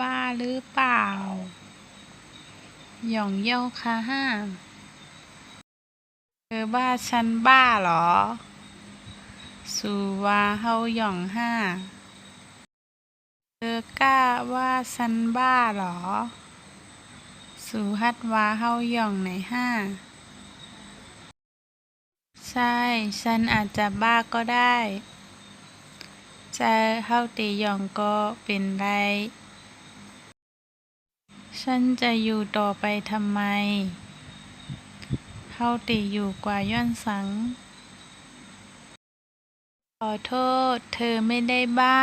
บ้าหรือเปล่า หย่องเย้าค่ะห้าเธอว่าฉันบ้าเหรอสูว่าเฮาหย่องห้า เธอกล้าว่าฉันบ้าเหรอสูฮัดวาเฮาหย่องไหนห้า ใช่ ฉันอาจจะบ้าก็ได้แต่เฮาติหย่องก็เป็นได้ ฉันจะอยู่ต่อไปทำไมเฮาติอยู่กว่าย้อนสัง ขอโทษเธอไม่ได้บ้า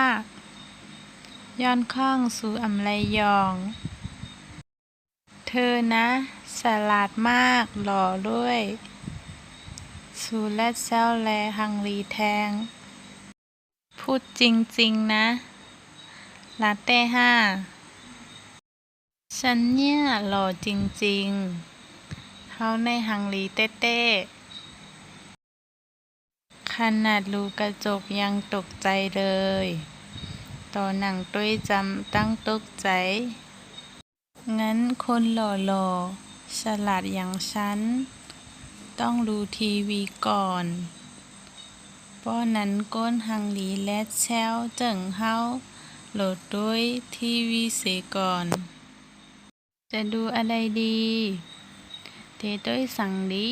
ย้อนข้องสู่อำไลยอง เธอนะฉลาดมากหล่อด้วย สูและแซวแลฮังลีแทง พูดจริง ๆ นะลาเต้ห้า ฉันเนี่ย หล่อจริงๆเฮาในฮังลีเต้ๆขนาดรูกระจกยังตกใจเลย ต่อหนังตุ้ยจำตั้งตกใจ งั้นคนหล่อๆ ฉลาดอย่างฉัน ต้องดูทีวีก่อนป้อนั้นก้นฮังลีและแซวเจิงเฮาโหลดด้วยทีวีเสียก่อน จะดูอะไรดีเทต้อยสั่งดี